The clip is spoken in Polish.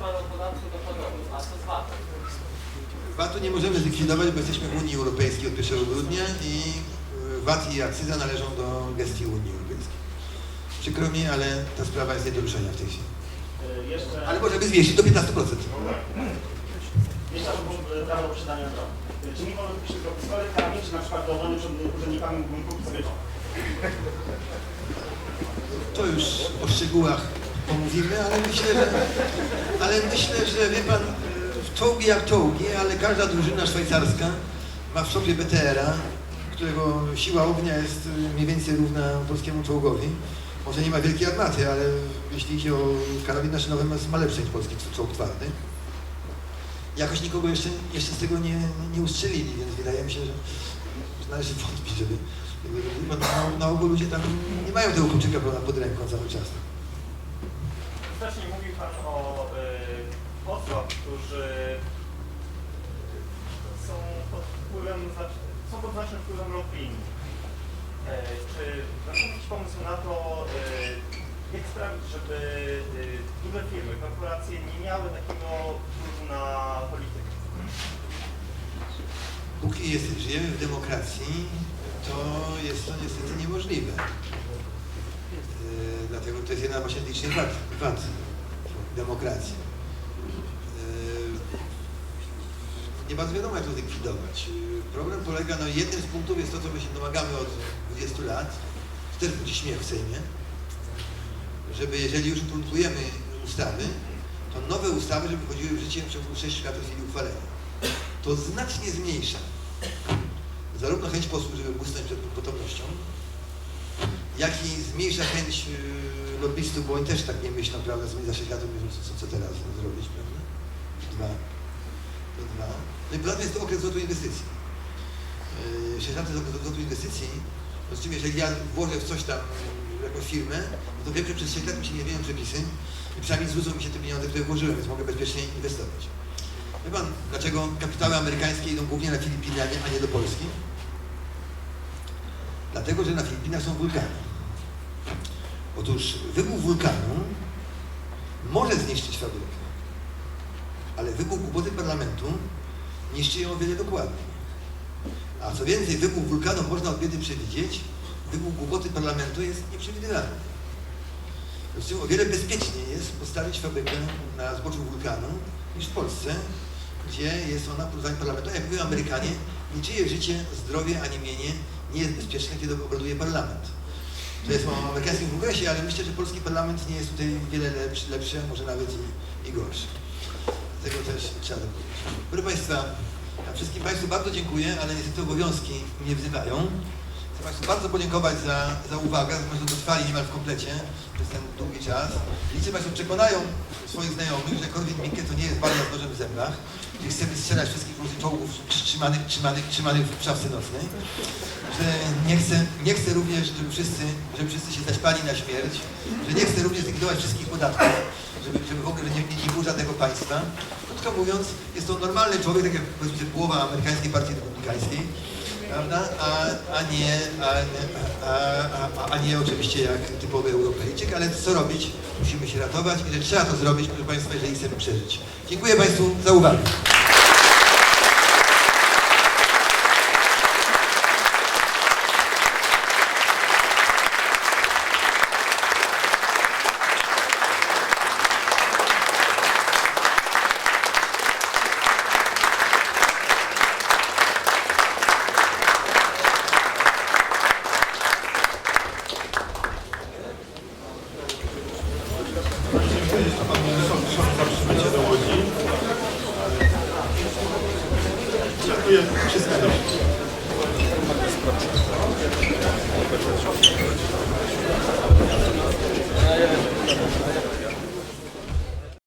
Pan o podatku dochodowym, a co z VAT-em? VAT-u nie możemy zlikwidować, bo jesteśmy w Unii Europejskiej od 1 grudnia i y, VAT i akcyza należą do gestii Unii Europejskiej. Przykro mi, ale ta sprawa jest nie do ruszenia w tej chwili. Y, Jeszcze, Ale możemy zwiększyć do 15%. jeszcze o prawo broni. Y, Czy nie wolno kupić tylko czy na przykład dowolny przed urzędnikami mógłbym kupić sobie to? To już o szczegółach pomówimy, ale myślę, że, ale myślę, że wie pan, y, czołgi jak czołgi, ale każda drużyna szwajcarska ma w sobie BTR-a, którego siła ognia jest y, mniej więcej równa polskiemu czołgowi. Może nie ma wielkiej armaty, ale jeśli idzie o karabin maszynowy, ma- lepszy niż polski czołg twardy. Jakoś nikogo jeszcze, jeszcze z tego nie, nie ustrzelili, więc wydaje mi się, że należy wątpić, żeby... na, na ogół ludzie tam nie mają tego kluczyka pod ręką cały czas. Wcześniej mówił Pan o y, posłach, którzy są pod wpływem, znaczy- są pod znacznym wpływem lobbying. E, czy macie jakiś pomysł na to, y, jak sprawić, żeby y, duże firmy, korporacje nie miały takiego wpływu na politykę? Póki jest, żyjemy w demokracji, to jest to niestety niemożliwe. Dlatego to jest jedna właśnie z licznych wad, wad demokracji. Yy, nie bardzo wiadomo, jak to zlikwidować. Problem polega, no jednym z punktów jest to, co my się domagamy od 20 lat, to też budzi śmiech w Sejmie, żeby jeżeli już implementujemy ustawy, to nowe ustawy, żeby wchodziły w życie w ciągu 6 lat od chwili uchwalenia to znacznie zmniejsza zarówno chęć posłów, żeby błysnąć przed potomnością, jak i zmniejsza chęć yy, lobbystów, bo oni też tak nie myślą, prawda, za 6 lat myślą, co, co teraz zrobić, prawda? Dwa. To dwa. No i poza tym jest to okres zwrotu inwestycji. Yy, 6 lat to jest okres zwrotu inwestycji, to z czym jeżeli ja włożę w coś tam, w jakąś firmę, no to wiem, że przez 6 lat mi się nie zmienią przepisy i przynajmniej zwrócą mi się te pieniądze, które włożyłem, więc mogę bezpiecznie inwestować. Wie pan, dlaczego kapitały amerykańskie idą głównie na Filipiny, a nie do Polski? Dlatego, że na Filipinach są wulkany. Otóż wybuch wulkanu może zniszczyć fabrykę, ale wybuch głupoty parlamentu niszczy ją o wiele dokładniej. A co więcej, wybuch wulkanu można od biedy przewidzieć, wybuch głupoty parlamentu jest nieprzewidywalny. W tym o wiele bezpieczniej jest postawić fabrykę na zboczu wulkanu niż w Polsce, gdzie jest ona wpływem parlamentu. Jak mówią Amerykanie, niczyje życie, zdrowie ani mienie nie jest bezpieczne, kiedy obraduje parlament. To jest o amerykańskim kongresie, ale myślę, że polski parlament nie jest tutaj wiele lepszy, lepszy może nawet i, i gorszy. Tego też trzeba powiedzieć. Proszę Państwa, ja wszystkim Państwu bardzo dziękuję, ale niestety obowiązki mnie wzywają. Chcę Państwu bardzo podziękować za, za uwagę, za to, że dotrwali niemal w komplecie przez ten długi czas. Liczę Państwo przekonają swoich znajomych, że Korwin-Mikke to nie jest banda z nożem w zębach, gdzie chcemy strzelać wszystkich różnych czołgów trzymanych, trzymanych, trzymanych w szafce nocnej. Że nie chcę, nie chcę również, żeby wszyscy, żeby wszyscy się zaćpali na śmierć, że nie chcę również zlikwidować wszystkich podatków, żeby, żeby w ogóle nie, nie, nie było żadnego państwa. Krótko mówiąc, jest to normalny człowiek, tak jak powiedzmy połowa amerykańskiej partii republikańskiej, prawda? A, a, nie, a, a, a, a nie oczywiście jak typowy Europejczyk, ale co robić? Musimy się ratować i że trzeba to zrobić, proszę Państwa, jeżeli chcemy przeżyć. Dziękuję Państwu za uwagę.